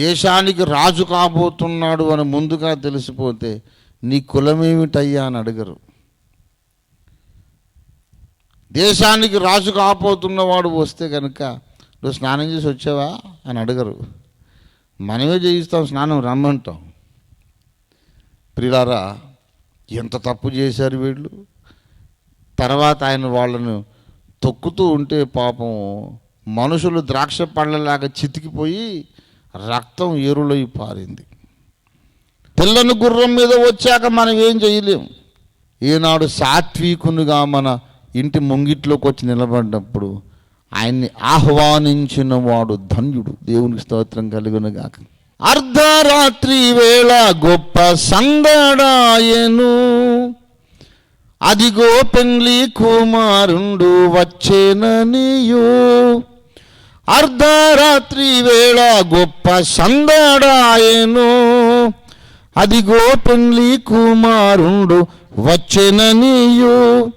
దేశానికి రాజు కాబోతున్నాడు అని ముందుగా తెలిసిపోతే నీ కులమేమిటయ్యా అని అడగరు. దేశానికి రాజు కాపోతున్నవాడు వస్తే కనుక నువ్వు స్నానం చేసి వచ్చావా? అని అడగరు. మనమే చేయిస్తాం స్నానం రమ్మంటాం. ప్రిలారా ఎంత తప్పు చేశారు వీళ్ళు? తర్వాత ఆయన వాళ్ళను తొక్కుతూ ఉంటే పాపం మనుషులు ద్రాక్ష పళ్ళలాగా చితికిపోయి రక్తం ఎరులై పారింది. తెల్లని గుర్రం మీద వచ్చాక మనం ఏం చేయలేం. ఈనాడు సాత్వికునిగా మన ఇంటి ముంగిట్లోకి వచ్చి నిలబడినప్పుడు ఆయన్ని ఆహ్వానించిన వాడు ధన్యుడు. దేవునికి స్తోత్రం కలుగునుగాక. అర్ధరాత్రి వేళ గొప్ప సందడాయను అదిగో పెండ్లి కుమారుండు వచ్చేననియో. అర్ధరాత్రి వేళ గొప్ప సందడాయను. అదిగో పెండ్లి కుమారుండు వచ్చెననియు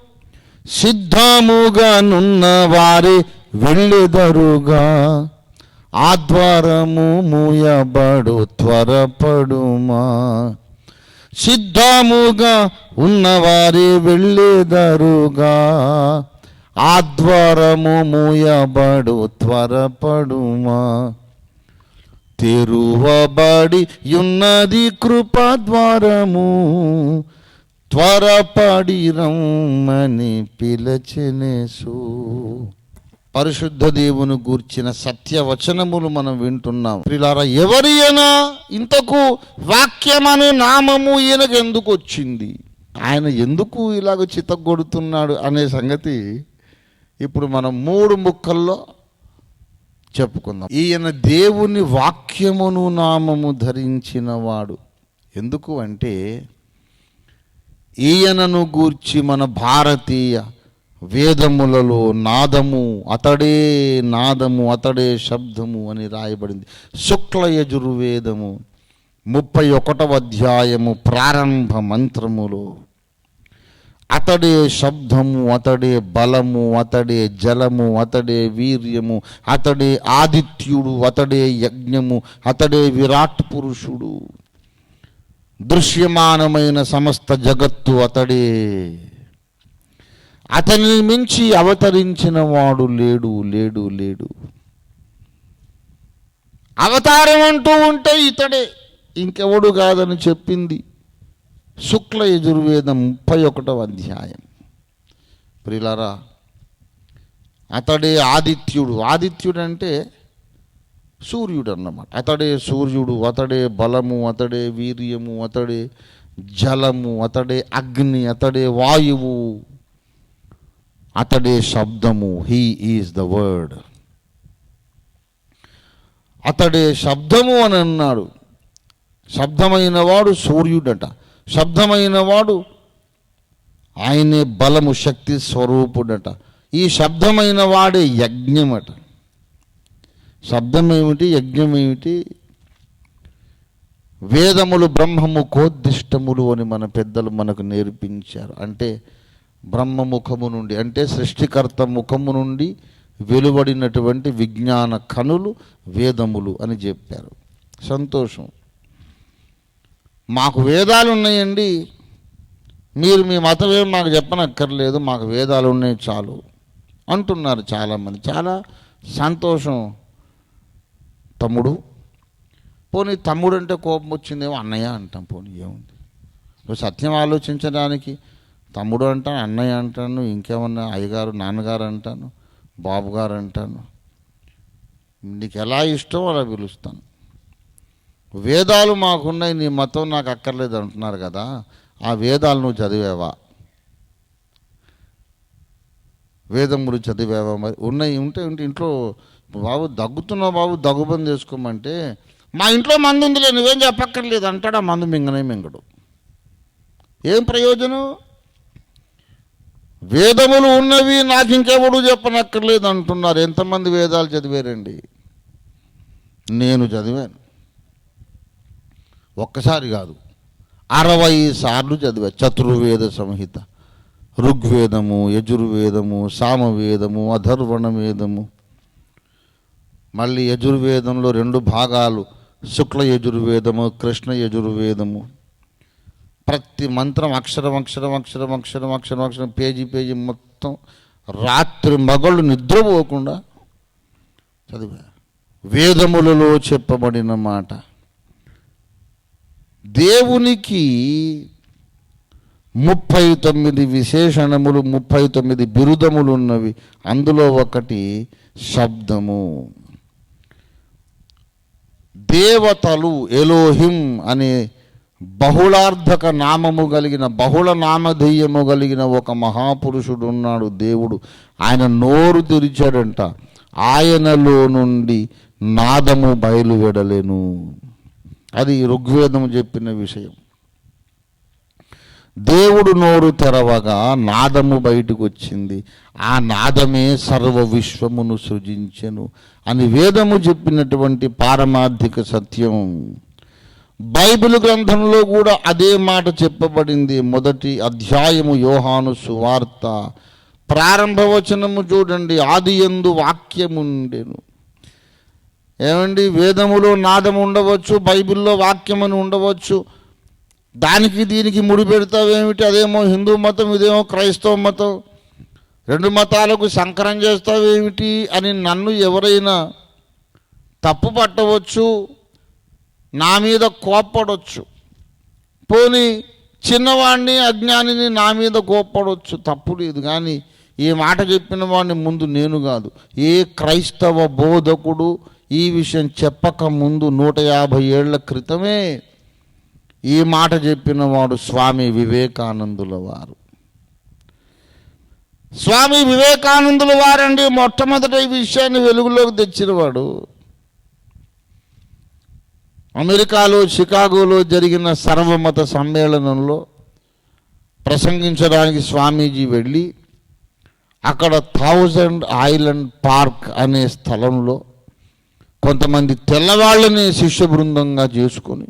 సిద్ధముగా నున్న వారి వెళ్ళెదరుగా. ఆ ద్వారము మూయబడు త్వరపడుమా. సిద్ధముగా ఉన్నవారి వెళ్ళేదరుగా. ఆ ద్వారము మూయబడు త్వరపడుమా? తెరువబడి ఉన్నది కృపద్వారము త్వరపడి రమ్మని పిలచినేసు. పరిశుద్ధ దేవుని గూర్చిన సత్యవచనములు మనం వింటున్నాం. ప్రిలారా ఎవరి అయినా ఇంతకు వాక్యం అనే నామము ఈయనకు ఎందుకు వచ్చింది ఆయన ఎందుకు ఇలాగ చిత్తగొడుతున్నాడు అనే సంగతి ఇప్పుడు మనం మూడు ముక్కల్లో చెప్పుకుందాం. ఈయన దేవుని వాక్యమును నామము ధరించినవాడు. ఎందుకు అంటే ఈయనను గూర్చి మన భారతీయ వేదములలో నాదము అతడే నాదము అతడే శబ్దము అని రాయబడింది. శుక్లయజుర్వేదము ముప్పై ఒకటవ అధ్యాయము ప్రారంభ మంత్రములో. అతడే శబ్దము అతడే బలము అతడే జలము అతడే వీర్యము అతడే ఆదిత్యుడు అతడే యజ్ఞము అతడే విరాట్ పురుషుడు. దృశ్యమానమైన సమస్త జగత్తు అతడే. అతని మించి అవతరించిన వాడు లేడు లేడు లేడు. అవతారం అంటూ ఉంటే ఇతడే. ఇంకెవడు కాదని చెప్పింది? శుక్ల యజుర్వేదం ముప్పై ఒకటవ అధ్యాయం. ప్రిలారా అతడే ఆదిత్యుడు. ఆదిత్యుడు అంటే సూర్యుడు అన్నమాట. అతడే సూర్యుడు అతడే బలము అతడే వీర్యము అతడే జలము అతడే అగ్ని అతడే వాయువు అతడే శబ్దము. హీ ఈజ్ ద వర్డ్ అతడే శబ్దము అని అన్నాడు. శబ్దమైనవాడు సూర్యుడట. శబ్దమైన వాడు ఆయనే బలము శక్తి స్వరూపుడట. ఈ శబ్దమైన వాడే యజ్ఞమట. శబ్దం ఏమిటి యజ్ఞం ఏమిటి వేదములు బ్రహ్మము కోద్దిష్టములు అని మన పెద్దలు మనకు నేర్పించారు. అంటే బ్రహ్మముఖము నుండి అంటే సృష్టికర్త ముఖము నుండి వెలువడినటువంటి విజ్ఞాన కనులు వేదములు అని చెప్పారు. సంతోషం. మాకు వేదాలు ఉన్నాయండి. మీరు మీ మతం ఏం మాకు చెప్పనక్కర్లేదు మాకు వేదాలు ఉన్నాయి చాలు అంటున్నారు చాలామంది. చాలా సంతోషం తమ్ముడు. పోనీ తమ్ముడు అంటే కోపం వచ్చిందేమో అన్నయ్య అంటాం. పోనీ ఏముంది? నువ్వు సత్యం ఆలోచించడానికి తమ్ముడు అంటాను అన్నయ్య అంటాను ఇంకేమన్నా అయ్యగారు నాన్నగారు అంటాను బాబుగారు అంటాను. నీకు ఎలా ఇష్టం అలా పిలుస్తాను. వేదాలు మాకున్నాయి నీ మతం నాకు అక్కర్లేదు అంటున్నారు కదా ఆ వేదాలు నువ్వు చదివేవా? వేదం గురించి చదివేవా? మరి ఉన్నాయి ఉంటే ఉంటే ఇంట్లో బాబు దగ్గుతున్నావు బాబు దగ్గుబంది చేసుకోమంటే మా ఇంట్లో మందు ఉందిలే నువ్వేం చెప్పక్కర్లేదు అంటాడు ఆ మందు మింగనే మింగడు. ఏం ప్రయోజనం? వేదములు ఉన్నవి నాకు ఇంకెవడు చెప్పనక్కర్లేదు అంటున్నారు. ఎంతమంది వేదాలు చదివారండి? నేను చదివాను. ఒక్కసారి కాదు. అరవై సార్లు చదివా. చతుర్వేద సంహిత ఋగ్వేదము యజుర్వేదము సామవేదము అధర్వణ వేదము మళ్ళీ యజుర్వేదంలో రెండు భాగాలు. శుక్ల యజుర్వేదము కృష్ణ యజుర్వేదము. ప్రతి మంత్రం అక్షరం అక్షరం అక్షరం అక్షరం అక్షరం అక్షరం పేజీ పేజీ మొత్తం రాత్రి మగళ్ళు నిద్రపోకుండా చదివా. వేదములలో చెప్పబడిన మాట. దేవునికి ముప్పై తొమ్మిది విశేషణములు ముప్పై తొమ్మిది బిరుదములు ఉన్నవి అందులో ఒకటి శబ్దము. దేవతలు ఎలోహిం అనే బహుళార్థక నామము కలిగిన బహుళ నామధేయము కలిగిన ఒక మహాపురుషుడు ఉన్నాడు దేవుడు. ఆయన నోరు తెరిచాడంట. ఆయనలో నుండి నాదము బయలువెడలేను. అది ఋగ్వేదము చెప్పిన విషయం. దేవుడు నోరు తెరవగా నాదము బయటకు వచ్చింది ఆ నాదమే సర్వ విశ్వమును సృజించెను అని వేదము చెప్పినటువంటి పారమార్థిక సత్యం. బైబిల్ గ్రంథంలో కూడా అదే మాట చెప్పబడింది. మొదటి అధ్యాయము యోహాను సువార్త. ప్రారంభవచనము చూడండి. ఆది ఎందు వాక్యముండెను. ఏమండి వేదములో నాదం ఉండవచ్చు బైబిల్లో వాక్యం అని ఉండవచ్చు. దానికి దీనికి ముడిపెడతావేమిటి అదేమో హిందూ మతం ఇదేమో క్రైస్తవ మతం. రెండు మతాలకు సంకరం చేస్తావేమిటి అని నన్ను ఎవరైనా తప్పు పట్టవచ్చు నా మీద కోప్పడవచ్చు పోనీ చిన్నవాడిని అజ్ఞానిని నా మీద కోప్పడవచ్చు తప్పు లేదు కానీ ఈ మాట చెప్పిన వాడిని ముందు నేను కాదు. ఏ క్రైస్తవ బోధకుడు ఈ విషయం చెప్పక ముందు నూట యాభై ఏళ్ళ క్రితమే ఈ మాట చెప్పిన వాడు స్వామి వివేకానందుల వారు. స్వామి వివేకానందుల వారండి మొట్టమొదట ఈ విషయాన్ని వెలుగులోకి తెచ్చినవాడు అమెరికాలో షికాగోలో జరిగిన సర్వమత సమ్మేళనంలో ప్రసంగించడానికి స్వామీజీ వెళ్ళి అక్కడ థౌజండ్ ఐలండ్ పార్క్ అనే స్థలంలో కొంతమంది తెల్లవాళ్ళని శిష్య బృందంగా చేసుకొని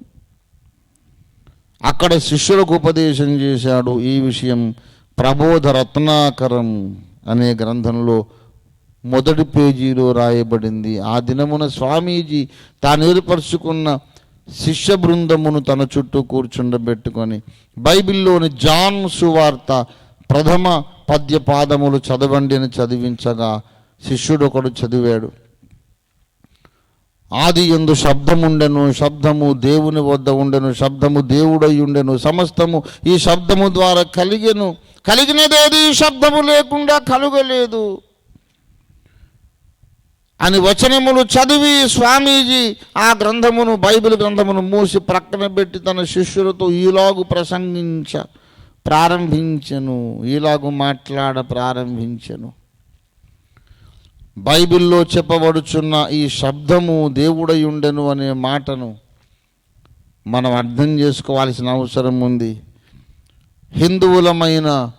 అక్కడ శిష్యులకు ఉపదేశం చేశాడు ఈ విషయం ప్రబోధ రత్నాకరం అనే గ్రంథంలో మొదటి పేజీలో రాయబడింది. ఆ దినమున స్వామీజీ తాను ఏర్పరచుకున్న శిష్య బృందమును తన చుట్టూ కూర్చుండబెట్టుకొని బైబిల్లోని జాన్ సువార్త ప్రథమ పద్య పాదములు చదవండి అని చదివించగా శిష్యుడు ఒకడు చదివాడు. ఆది ఎందు శబ్దముండెను శబ్దము దేవుని వద్ద ఉండెను శబ్దము దేవుడై ఉండెను సమస్తము ఈ శబ్దము ద్వారా కలిగెను. కలిగినదేది ఈ శబ్దము లేకుండా కలుగలేదు. అని వచనములు చదివి స్వామీజీ ఆ గ్రంథమును బైబిల్ గ్రంథమును మూసి ప్రక్కన పెట్టి తన శిష్యులతో ఈలాగు ప్రసంగించ ప్రారంభించెను. ఈలాగు మాట్లాడ ప్రారంభించెను. బైబిల్లో చెప్పబడుచున్న ఈ శబ్దము దేవుడై ఉండెను అనే మాటను మనం అర్థం చేసుకోవాల్సిన అవసరం ఉంది. హిందువులమైన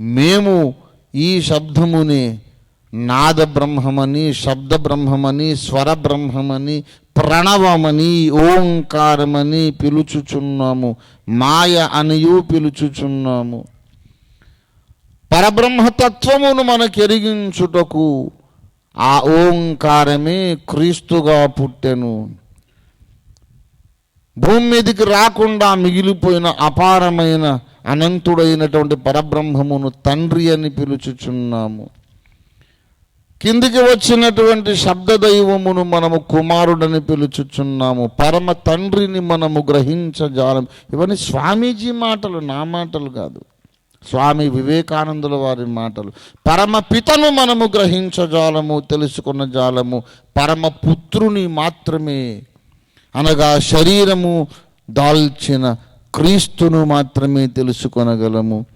మేము ఈ శబ్దముని నాద బ్రహ్మమని శబ్ద బ్రహ్మమని స్వర బ్రహ్మమని ప్రణవమని ఓంకారమని పిలుచుచున్నాము. మాయ అనియు పిలుచుచున్నాము. పరబ్రహ్మతత్వమును మనకెరిగించుటకు ఆ ఓంకారమే క్రీస్తుగా పుట్టెను. భూమి మీదకి రాకుండా మిగిలిపోయిన అపారమైన అనంతుడైనటువంటి పరబ్రహ్మమును తండ్రి అని పిలుచుచున్నాము. కిందికి వచ్చినటువంటి శబ్దదైవమును మనము కుమారుడని పిలుచుచున్నాము. పరమ తండ్రిని మనము గ్రహించజాలం. ఇవన్నీ స్వామీజీ మాటలు నా మాటలు కాదు. స్వామి వివేకానందుల వారి మాటలు. పరమ పితను మనము గ్రహించజాలము తెలుసుకున్న జాలము పరమ పుత్రుని మాత్రమే. అనగా శరీరము దాల్చిన క్రీస్తును మాత్రమే తెలుసుకొనగలము.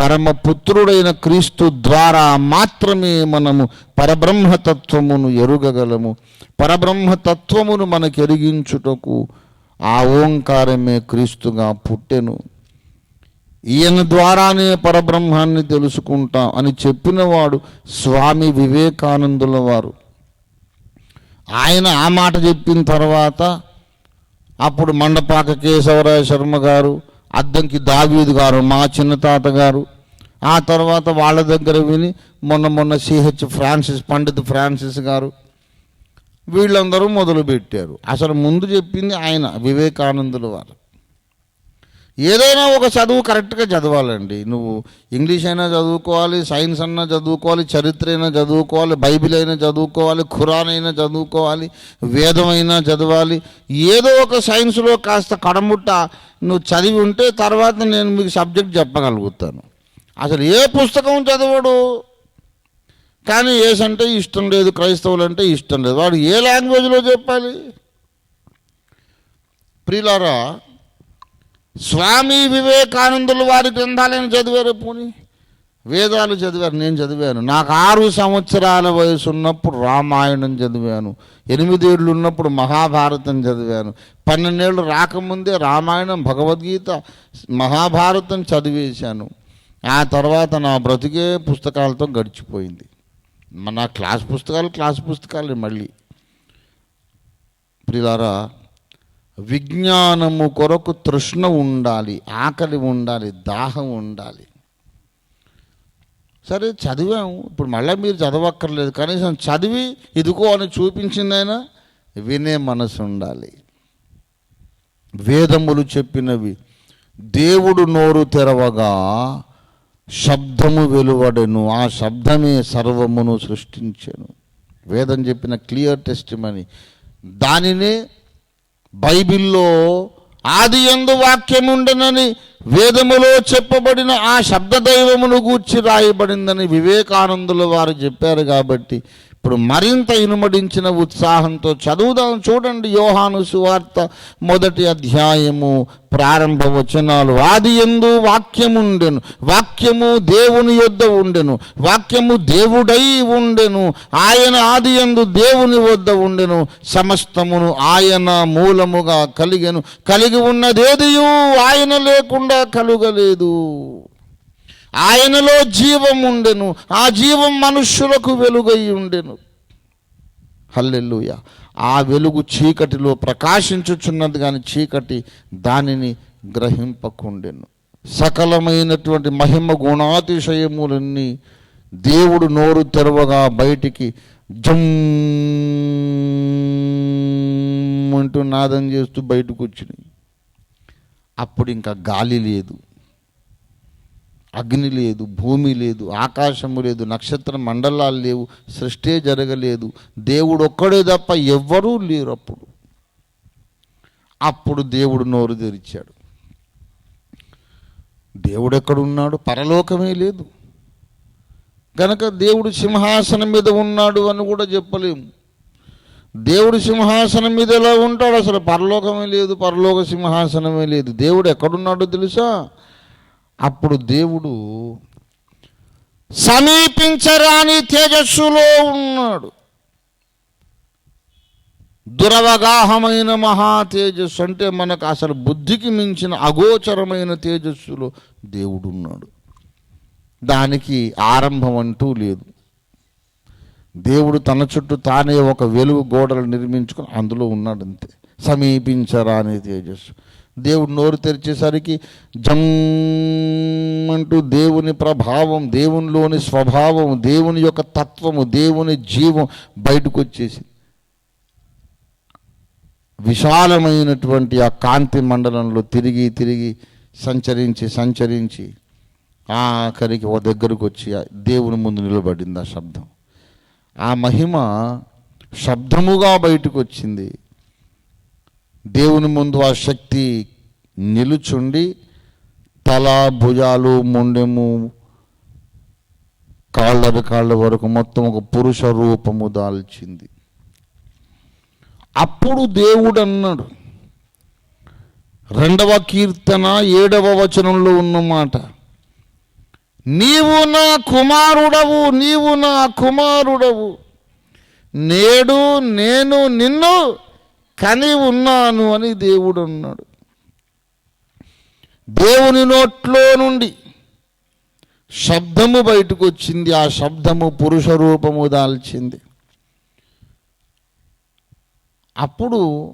పరమ పుత్రుడైన క్రీస్తు ద్వారా మాత్రమే మనము పరబ్రహ్మతత్వమును ఎరుగగలము. పరబ్రహ్మతత్వమును మనకు ఎరిగించుటకు ఆ ఓంకారమే క్రీస్తుగా పుట్టెను. ఈయన ద్వారానే పరబ్రహ్మాన్ని తెలుసుకుంటాం అని చెప్పినవాడు స్వామి వివేకానందుల వారు. ఆయన ఆ మాట చెప్పిన తర్వాత అప్పుడు మండపాక కేశవరాయ శర్మ గారు అద్దంకి దావీద్ గారు మా చిన్న తాత గారు ఆ తర్వాత వాళ్ళ దగ్గర విని మొన్న మొన్న సిహెచ్ ఫ్రాన్సిస్ పండిత్ ఫ్రాన్సిస్ గారు వీళ్ళందరూ మొదలుపెట్టారు. అసలు ముందు చెప్పింది ఆయన వివేకానందుల వారు. ఏదైనా ఒక చదువు కరెక్ట్గా చదవాలండి. నువ్వు ఇంగ్లీష్ అయినా చదువుకోవాలి సైన్స్ అన్నా చదువుకోవాలి చరిత్ర అయినా చదువుకోవాలి బైబిల్ అయినా చదువుకోవాలి ఖురాన్ అయినా చదువుకోవాలి వేదం అయినా చదవాలి. ఏదో ఒక సైన్స్లో కాస్త కడముట్ట నువ్వు చదివి ఉంటే తర్వాత నేను మీకు సబ్జెక్ట్ చెప్పగలుగుతాను. అసలు ఏ పుస్తకం చదవడు? కానీ ఏస్ అంటే ఇష్టం లేదు క్రైస్తవులు అంటే ఇష్టం లేదు. వాడు ఏ లాంగ్వేజ్లో చెప్పాలి? ప్రిలారా స్వామి వివేకానందులు వారి గ్రంథాలను చదివారు పోని. వేదాలు చదివారు నేను చదివాను. నాకు ఆరు సంవత్సరాల వయసు ఉన్నప్పుడు రామాయణం చదివాను. ఎనిమిదేళ్ళు ఉన్నప్పుడు మహాభారతం చదివాను. పన్నెండేళ్ళు రాకముందే రామాయణం భగవద్గీత మహాభారతం చదివేశాను. ఆ తర్వాత నా బ్రతికే పుస్తకాలతో గడిచిపోయింది. మన క్లాస్ పుస్తకాలు క్లాస్ పుస్తకాలు మళ్ళీ. ప్రిలారా విజ్ఞానము కొరకు తృష్ణ ఉండాలి ఆకలి ఉండాలి దాహం ఉండాలి. సరే చదివాము. ఇప్పుడు మళ్ళీ మీరు చదవక్కర్లేదు. కనీసం చదివి ఇదిగో అని చూపించిందైనా వినే మనసు ఉండాలి. వేదములు చెప్పినవి దేవుడు నోరు తెరవగా శబ్దము వెలువడెను. ఆ శబ్దమే సర్వమును సృష్టించెను. వేదం చెప్పిన క్లియర్ టెస్ట్ మని దానినే బైబిల్లో ఆది ఎందు వాక్యముండనని వేదములో చెప్పబడిన ఆ శబ్ద దైవమును గూర్చి రాయబడిందని వివేకానందుల వారు చెప్పారు కాబట్టి ఇప్పుడు మరింత ఇనుమడించిన ఉత్సాహంతో చదువుదాం. చూడండి యోహాను సువార్త మొదటి అధ్యాయము ప్రారంభ వచనాలు. ఆది ఎందు వాక్యముండెను వాక్యము దేవుని యొద్ద ఉండెను వాక్యము దేవుడై ఉండెను ఆయన ఆది ఎందు దేవుని వద్ద ఉండెను సమస్తమును ఆయన మూలముగా కలిగెను. కలిగి ఉన్నదేదియు ఆయన లేకుండా కలుగలేదు. ఆయనలో జీవం ఉండెను ఆ జీవం మనుష్యులకు వెలుగై ఉండెను. హల్లెల్లుయ ఆ వెలుగు చీకటిలో ప్రకాశించుచున్నది కానీ చీకటి దానిని గ్రహింపకుండెను. సకలమైనటువంటి మహిమ గుణాతిశయములన్నీ దేవుడు నోరు తెరవగా బయటికి జమ్ అంటూ నాదం చేస్తూ బయటకు వచ్చినాయి అప్పుడు ఇంకా గాలి లేదు. అగ్ని లేదు భూమి లేదు ఆకాశము లేదు నక్షత్ర మండలాలు లేవు సృష్టి జరగలేదు. దేవుడు ఒక్కడే తప్ప ఎవ్వరూ లేరు అప్పుడు. అప్పుడు దేవుడు నోరు తెరిచాడు. దేవుడు ఎక్కడున్నాడు పరలోకమే లేదు. గనక దేవుడు సింహాసనం మీద ఉన్నాడు అని కూడా చెప్పలేము. దేవుడు సింహాసనం మీద ఎలా ఉంటాడు? అసలు పరలోకమే లేదు పరలోక సింహాసనమే లేదు. దేవుడు ఎక్కడున్నాడో తెలుసా? అప్పుడు దేవుడు సమీపించరాని తేజస్సులో ఉన్నాడు. దురవగాహమైన మహా తేజస్సు అంటే మనకు అసలు బుద్ధికి మించిన అగోచరమైన తేజస్సులో దేవుడు ఉన్నాడు. దానికి ఆరంభం అంటూ లేదు. దేవుడు తన చుట్టూ తానే ఒక వెలుగు గోడలు నిర్మించుకొని అందులో ఉన్నాడు అంతే సమీపించరాని తేజస్సు. దేవుడు నోరు తెరిచేసరికి జమ్ అంటూ దేవుని ప్రభావం దేవునిలోని స్వభావం దేవుని యొక్క తత్వము దేవుని జీవం బయటకు వచ్చేసింది విశాలమైనటువంటి ఆ కాంతి మండలంలో తిరిగి తిరిగి సంచరించి సంచరించి ఆఖరికి ఒక దగ్గరకు వచ్చి ఆ దేవుని ముందు నిలబడింది ఆ శబ్దం. ఆ మహిమ శబ్దముగా బయటకు వచ్చింది దేవుని ముందు ఆ శక్తి నిలుచుండి తల భుజాలు మొండెము కాళ్ళ కాళ్ళ వరకు మొత్తం ఒక పురుష రూపము దాల్చింది. అప్పుడు దేవుడు అన్నాడు రెండవ కీర్తన ఏడవ వచనంలో ఉన్నమాట. నీవు నా కుమారుడవు నీవు నా కుమారుడవు. నేడు నేను నిన్ను కని ఉన్నాను అని దేవుడు అన్నాడు. దేవుని నోట్లో నుండి శబ్దము బయటకు వచ్చింది ఆ శబ్దము పురుష రూపము దాల్చింది. అప్పుడు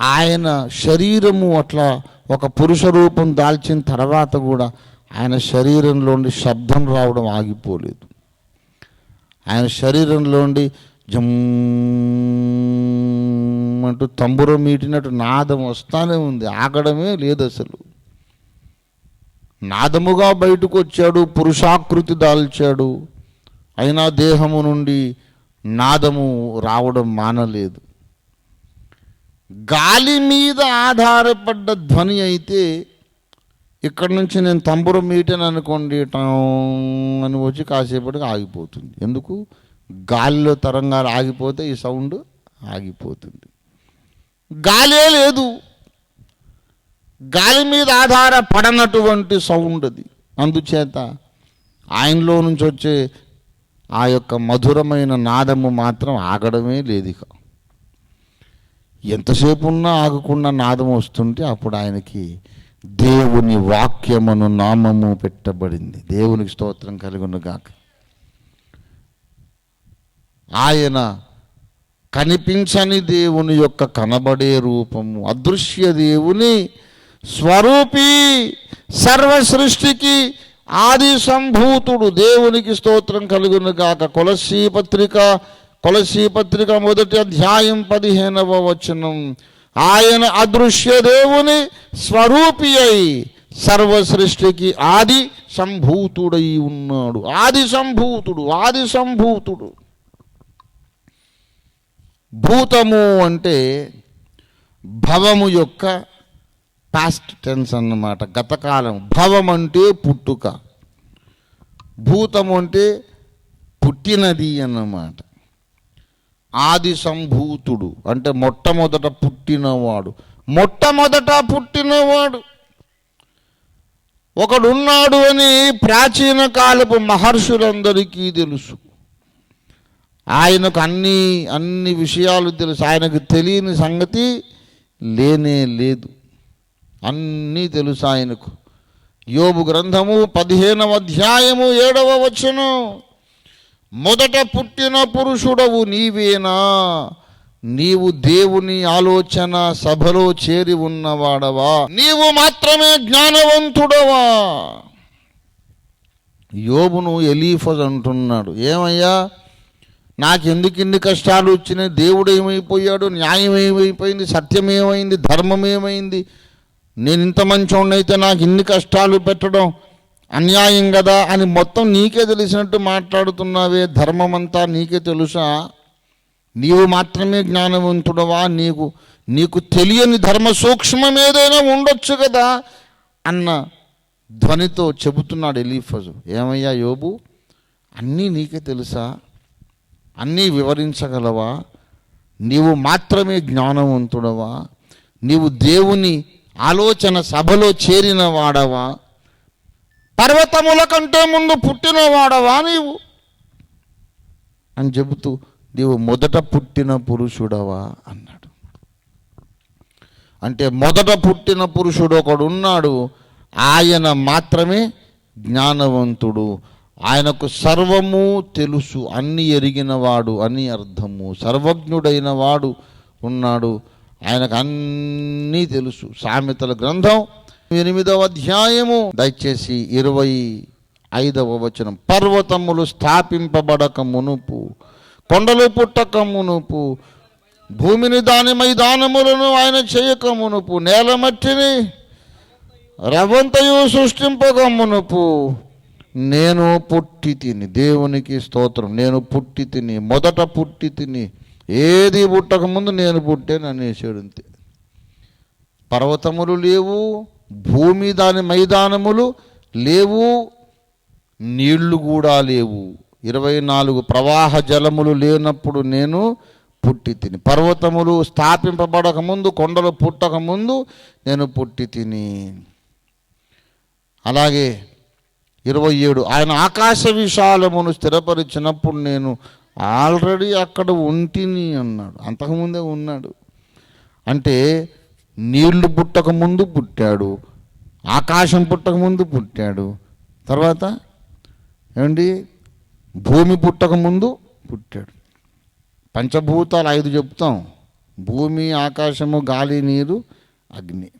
ఆయన శరీరము అట్లా ఒక పురుష రూపం దాల్చిన తర్వాత కూడా ఆయన శరీరంలోండి శబ్దం రావడం ఆగిపోలేదు. ఆయన శరీరంలోండి జమ్ అంటూ తంబురం మీటినట్టు నాదం వస్తానే ఉంది. ఆగడమే లేదు అసలు. నాదముగా బయటకు వచ్చాడు పురుషాకృతి దాల్చాడు. అయినా దేహము నుండి నాదము రావడం మానలేదు. గాలి మీద ఆధారపడ్డ ధ్వని అయితే ఇక్కడ నుంచి నేను తంబురం మీటని అనుకోండి అని వచ్చి కాసేపటికి ఆగిపోతుంది. ఎందుకు? గాలిలో తరంగాలు ఆగిపోతే ఈ సౌండ్ ఆగిపోతుంది. గాలే లేదు. గాలి మీద ఆధారపడనటువంటి సౌండ్ అది. అందుచేత ఆయనలో నుంచి వచ్చే ఆ యొక్క మధురమైన నాదము మాత్రం ఆగడమే లేదు ఇక. ఎంతసేపు ఉన్నా ఆగకుండా నాదం వస్తుంటే అప్పుడు ఆయనకి దేవుని వాక్యమును నామము పెట్టబడింది. దేవునికి స్తోత్రం కలిగినగాక. ఆయన కనిపించని దేవుని యొక్క కనబడే రూపము అదృశ్య దేవుని స్వరూపి సర్వ సృష్టికి ఆది సంభూతుడు. దేవునికి స్తోత్రం కలుగును గాక. కొలసీ పత్రిక కొలసీ పత్రిక మొదటి అధ్యాయం పదిహేనవ వచనం. ఆయన అదృశ్య దేవుని స్వరూపి అయి సర్వ సృష్టికి ఆది సంభూతుడై ఉన్నాడు. ఆది సంభూతుడు ఆది సంభూతుడు. భూతము అంటే భవము యొక్క పాస్ట్ టెన్స్ అన్నమాట గతకాలం. భవం అంటే పుట్టుక. భూతము అంటే పుట్టినది అన్నమాట. ఆది సంభూతుడు అంటే మొట్టమొదట పుట్టినవాడు. మొట్టమొదట పుట్టినవాడు. ఒకడున్నాడు అని ప్రాచీన కాలపు మహర్షులందరికీ తెలుసు. ఆయనకు అన్ని అన్ని విషయాలు తెలుసు. ఆయనకు తెలియని సంగతి లేనే లేదు. అన్నీ తెలుసు ఆయనకు. యోబు గ్రంథము పదిహేనవ అధ్యాయము ఏడవ వచ్చును మొదట పుట్టిన పురుషుడవు నీవేనా? నీవు దేవుని ఆలోచన సభలో చేరి ఉన్నవాడవా? నీవు మాత్రమే జ్ఞానవంతుడవా? యోబును ఎలీఫజ్ అంటున్నాడు. ఏమయ్యా? నాకు ఎందుకు ఇన్ని కష్టాలు వచ్చినాయి? దేవుడు ఏమైపోయాడు? న్యాయం ఏమైపోయింది? సత్యం ఏమైంది? ధర్మం ఏమైంది? నేను ఇంత మంచోడినైతే నాకు ఇన్ని కష్టాలు పెట్టడం అన్యాయం కదా అని మొత్తం నీకే తెలిసినట్టు మాట్లాడుతున్నావే ధర్మం అంతా నీకే తెలుసా? నీవు మాత్రమే జ్ఞానవంతుడవా? నీకు నీకు తెలియని ధర్మ సూక్ష్మం ఏదైనా ఉండొచ్చు కదా? అన్న ధ్వనితో చెబుతున్నాడు ఎలీఫజు. ఏమయ్యా యోబు? అన్నీ నీకే తెలుసా? అన్నీ వివరించగలవా? నీవు మాత్రమే జ్ఞానవంతుడవా? నీవు దేవుని ఆలోచన సభలో చేరిన వాడవా పర్వతముల కంటే ముందు పుట్టిన వాడవా నీవు? అని చెబుతూ నీవు మొదట పుట్టిన పురుషుడవా అన్నాడు. అంటే మొదట పుట్టిన పురుషుడు ఒకడు ఉన్నాడు ఆయన మాత్రమే జ్ఞానవంతుడు. ఆయనకు సర్వము తెలుసు అన్ని ఎరిగినవాడు అని అర్థము. సర్వజ్ఞుడైన వాడు ఉన్నాడు ఆయనకు అన్నీ తెలుసు. సామెతల గ్రంథం ఎనిమిదవ అధ్యాయము. దయచేసి ఇరవై ఐదవ వచనం. పర్వతములు స్థాపింపబడక మునుపు కొండలు పుట్టక మునుపు భూమిని దాని మైదానములను ఆయన చేయక మునుపు నేల మట్టిని రవంతయు సృష్టింపక మునుపు నేను పుట్టి తిని దేవునికి స్తోత్రం నేను పుట్టి తిని మొదట పుట్టి తిని ఏది పుట్టకముందు నేను పుట్టాను అనేసాడు అంతే. పర్వతములు లేవు భూమి దాని మైదానములు లేవు నీళ్ళు కూడా లేవు. ఇరవై నాలుగు ప్రవాహ జలములు లేనప్పుడు నేను పుట్టి తిని పర్వతములు స్థాపింపబడకముందు కొండలు పుట్టకముందు నేను పుట్టి తిని. అలాగే ఇరవై ఏడు. ఆయన ఆకాశ విశాలమును స్థిరపరిచినప్పుడు నేను ఆల్రెడీ అక్కడ ఉంటిని అన్నాడు. అంతకుముందే ఉన్నాడు. అంటే నీళ్ళు పుట్టక ముందు పుట్టాడు. ఆకాశం పుట్టక ముందు పుట్టాడు. తర్వాత ఏమండి? భూమి పుట్టక ముందు పుట్టాడు. పంచభూతాలు ఐదు చెప్తాం. భూమి ఆకాశము గాలి నీరు అగ్ని.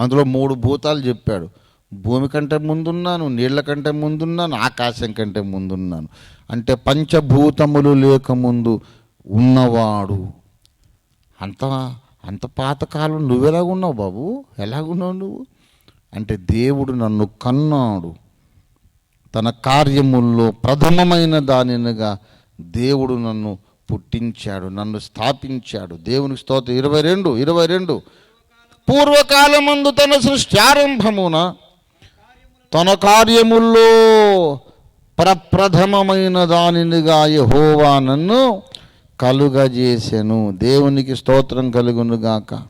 అందులో మూడు భూతాలు చెప్పాడు. భూమి కంటే ముందున్నాను నీళ్ళ కంటే ముందున్నాను ఆకాశం కంటే ముందున్నాను. అంటే పంచభూతములు లేకముందు ఉన్నవాడు. అంత అంత పాతకాలం నువ్వెలాగున్నావు బాబు? ఎలాగున్నావు నువ్వు? అంటే దేవుడు నన్ను కన్నాడు. తన కార్యముల్లో ప్రథమమైన దానినిగా దేవుడు నన్ను పుట్టించాడు నన్ను స్థాపించాడు. దేవునికి స్తోత్రం ఇరవై రెండు ఇరవై రెండు. పూర్వకాలమందు తన సృష్టి ఆరంభమున తన కార్యముల్లో ప్రప్రథమమైన దానినిగా యహోవా నన్ను కలుగజేసెను. దేవునికి స్తోత్రం కలుగునుగాక.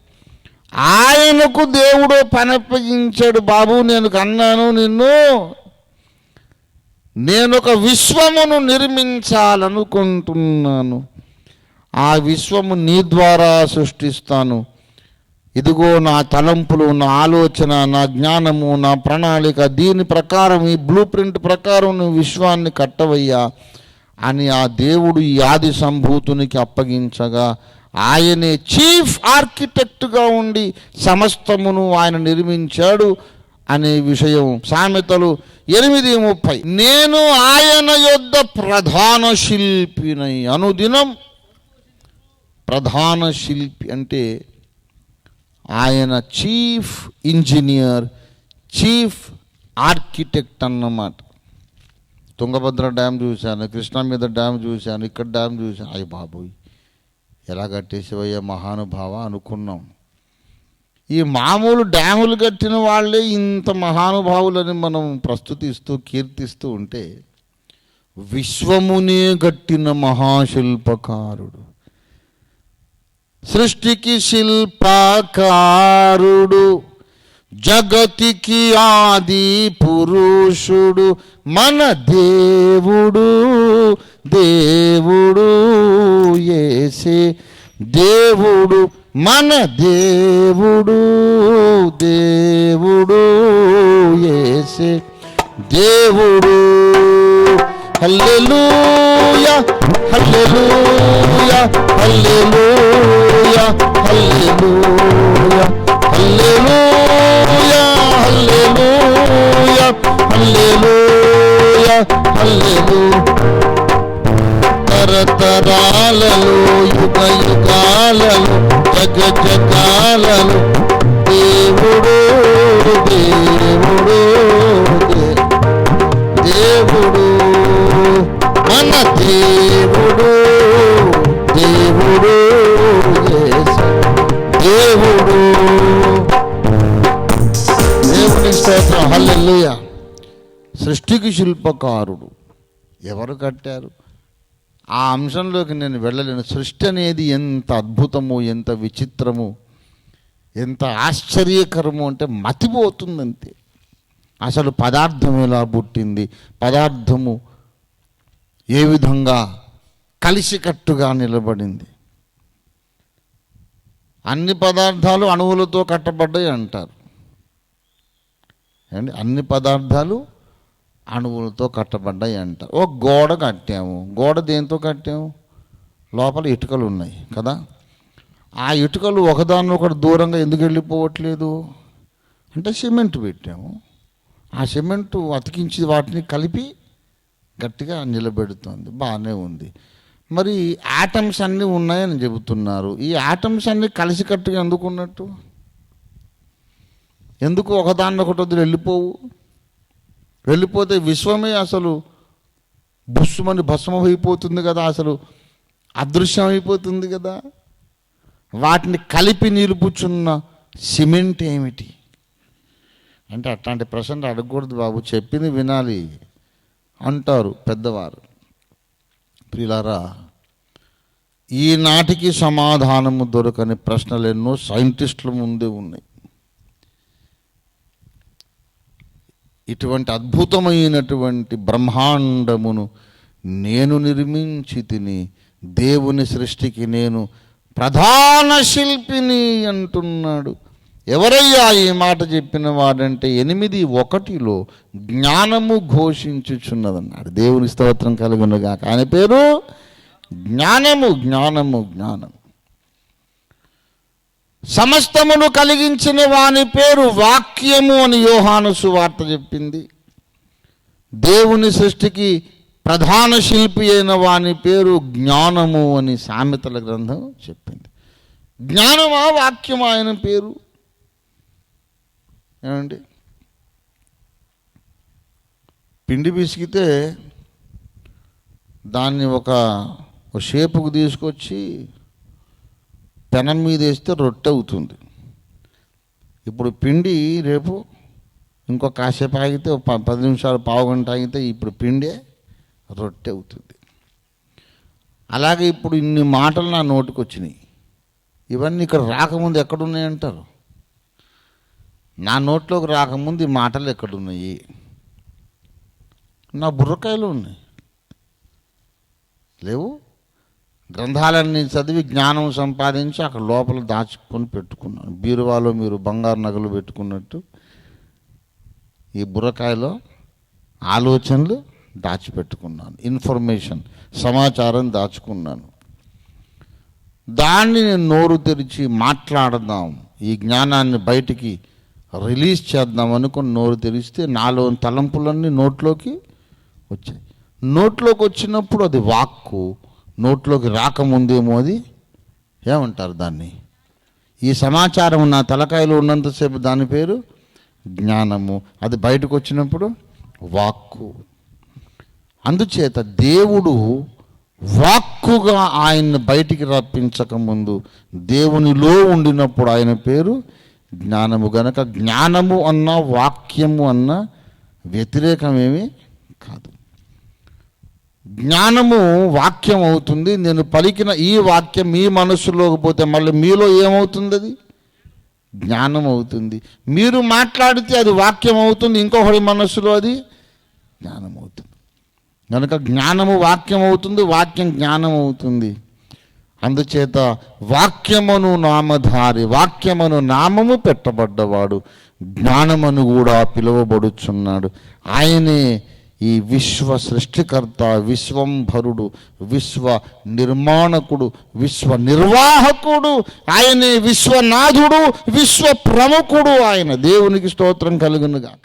ఆయనకు దేవుడు పనప్పగించాడు బాబు నేను కన్నాను నిన్ను. నేను ఒక విశ్వమును నిర్మించాలనుకుంటున్నాను. ఆ విశ్వము నీ ద్వారా సృష్టిస్తాను. ఇదిగో నా తలంపులు నా ఆలోచన నా జ్ఞానము నా ప్రణాళిక దీని ప్రకారం ఈ బ్లూ ప్రింట్ ప్రకారం నువ్వు విశ్వాన్ని కట్టవయ్యా అని ఆ దేవుడు ఈ ఆది సంభూతునికి అప్పగించగా ఆయనే చీఫ్ ఆర్కిటెక్ట్గా ఉండి సమస్తమును ఆయన నిర్మించాడు అనే విషయం సామెతలు ఎనిమిది ముప్పై. నేను ఆయన యొద్ద ప్రధాన శిల్పినై. అనుదినం ప్రధాన శిల్పి అంటే ఆయన చీఫ్ ఇంజనీర్ చీఫ్ ఆర్కిటెక్ట్ అన్నమాట. తుంగభద్ర డ్యామ్ చూశాను కృష్ణా మీద డ్యామ్ చూశాను ఇక్కడ డ్యామ్ చూశాను. అయ్యి బాబోయ్ ఎలా కట్టేసేవయ్యా మహానుభావ అనుకున్నాం. ఈ మామూలు డ్యాములు కట్టిన వాళ్ళే ఇంత మహానుభావులని మనం ప్రస్తుతిస్తూ కీర్తిస్తూ ఉంటే విశ్వమునే కట్టిన మహాశిల్పకారుడు. సృష్టికి శిల్పకారుడు జగతికి ఆది పురుషుడు మన దేవుడు దేవుడు ఏసే. దేవుడు మన దేవుడు దేవుడు ఏసే. దేవుడు సృష్టికి శిల్పకారుడు ఎవరు కట్టారు? ఆ అంశంలోకి నేను వెళ్ళలేను. సృష్టి అనేది ఎంత అద్భుతము ఎంత విచిత్రము ఎంత ఆశ్చర్యకరము అంటే మతిపోతుందంతే. అసలు పదార్థం ఎలా పుట్టింది? పదార్థము ఏ విధంగా కలిసికట్టుగా నిలబడింది? అన్ని పదార్థాలు అణువులతో కట్టబడ్డాయి అంటారు. అండి అన్ని పదార్థాలు అణువులతో కట్టబడ్డాయి అంట. ఓ గోడ కట్టాము. గోడ దేంతో కట్టాము? లోపల ఇటుకలు ఉన్నాయి కదా? ఆ ఇటుకలు ఒకదాన్ని ఒకటి దూరంగా ఎందుకు వెళ్ళిపోవట్లేదు? అంటే సిమెంట్ పెట్టాము. ఆ సిమెంట్ అతికించి వాటిని కలిపి గట్టిగా నిలబెడుతుంది. బాగానే ఉంది. మరి ఆటమ్స్ అన్నీ ఉన్నాయని చెబుతున్నారు. ఈ ఆటమ్స్ అన్నీ కలిసికట్టుగా ఎందుకు ఉన్నట్టు? ఎందుకు ఒకదాన్ని ఒకటి వదిలి వెళ్ళిపోవు? వెళ్ళిపోతే విశ్వమే అసలు భుష్మని భస్మం అయిపోతుంది కదా అసలు అదృశ్యం అయిపోతుంది కదా. వాటిని కలిపి నిలుపుచున్న సిమెంట్ ఏమిటి? అంటే అట్లాంటి ప్రశ్నలు అడగకూడదు బాబు చెప్పింది వినాలి అంటారు పెద్దవారు. ప్రిలారా ఈనాటికి సమాధానము దొరకని ప్రశ్నలు ఎన్నో సైంటిస్టుల ముందే ఉన్నాయి. ఇటువంటి అద్భుతమైనటువంటి బ్రహ్మాండమును నేను నిర్మించి తిని దేవుని సృష్టికి నేను ప్రధాన శిల్పిని అంటున్నాడు. ఎవరయ్యా ఈ మాట చెప్పిన వాడంటే ఎనిమిది ఒకటిలో జ్ఞానము ఘోషించుచున్నదన్నాడు. దేవుని స్తోత్రం కలుగునుగాక. ఆయన పేరు? జ్ఞానము జ్ఞానము జ్ఞానము సమస్తమును కలిగించిన వాని పేరు వాక్యము అని యోహాను సువార్త చెప్పింది. దేవుని సృష్టికి ప్రధాన శిల్పి అయిన వాని పేరు జ్ఞానము అని సామెతల గ్రంథం చెప్పింది. జ్ఞానమా వాక్యమా ఆయన పేరు? ఏమండి? పిండి పిసికితే దాన్ని ఒక ఒక షేపుకు తీసుకొచ్చి పెనం మీద వేస్తే రొట్టె అవుతుంది. ఇప్పుడు పిండి రేపు ఇంకో కాసేపు ఆగితే ప- పది నిమిషాలు పావు గంట ఆగితే ఇప్పుడు పిండే రొట్టె అవుతుంది. అలాగే ఇప్పుడు ఇన్ని మాటలు నా నోటికి వచ్చినాయి ఇవన్నీ ఇక్కడ రాకముందు ఎక్కడున్నాయంటారు నా నోట్లోకి రాకముందు ఈ మాటలు ఎక్కడున్నాయి? నా బుర్రకాయలు ఉన్నాయి. లేవు? గ్రంథాలన్నీ చదివి జ్ఞానం సంపాదించి అక్కడ లోపల దాచుకొని పెట్టుకున్నాను బీరువాలో మీరు బంగారు నగలు పెట్టుకున్నట్టు ఈ బుర్రకాయలో ఆలోచనలు దాచిపెట్టుకున్నాను. ఇన్ఫర్మేషన్ సమాచారం దాచుకున్నాను. దాన్ని నేను నోరు తెరిచి మాట్లాడదాం ఈ జ్ఞానాన్ని బయటికి రిలీజ్ చేద్దాం అనుకుని నోరు తెరిస్తే నాలో తలంపులన్నీ నోట్లోకి వచ్చాయి. నోట్లోకి వచ్చినప్పుడు అది వాక్కు నోట్లోకి రాకముందేమో అది? ఏమంటారు దాన్ని? ఈ సమాచారం నా తలకాయలో ఉన్నంతసేపు దాని పేరు? జ్ఞానము. అది బయటకు వచ్చినప్పుడు వాక్కు. అందుచేత దేవుడు వాక్కుగా ఆయన్ని బయటికి రప్పించక ముందు దేవునిలో ఉండినప్పుడు ఆయన పేరు? జ్ఞానము. గనక జ్ఞానము అన్న వాక్యము అన్న వ్యతిరేకమేమీ కాదు. జ్ఞానము వాక్యం అవుతుంది. నేను పలికిన ఈ వాక్యం మీ మనసులోకి పోతే మళ్ళీ మీలో ఏమవుతుంది అది? జ్ఞానం అవుతుంది. మీరు మాట్లాడితే అది వాక్యం అవుతుంది. ఇంకొకరి మనస్సులో అది జ్ఞానం అవుతుంది. కనుక జ్ఞానము వాక్యం అవుతుంది వాక్యం జ్ఞానం అవుతుంది. అందుచేత వాక్యమును నామధారి వాక్యమును నామము పెట్టబడ్డవాడు. జ్ఞానమును కూడా పిలువబడుచున్నాడు. ఆయనే ఈ విశ్వ సృష్టికర్త విశ్వంభరుడు విశ్వ నిర్మాణకుడు విశ్వ నిర్వాహకుడు ఆయనే విశ్వనాథుడు విశ్వ ప్రముఖుడు ఆయన దేవునికి స్తోత్రం కలుగునుగాక.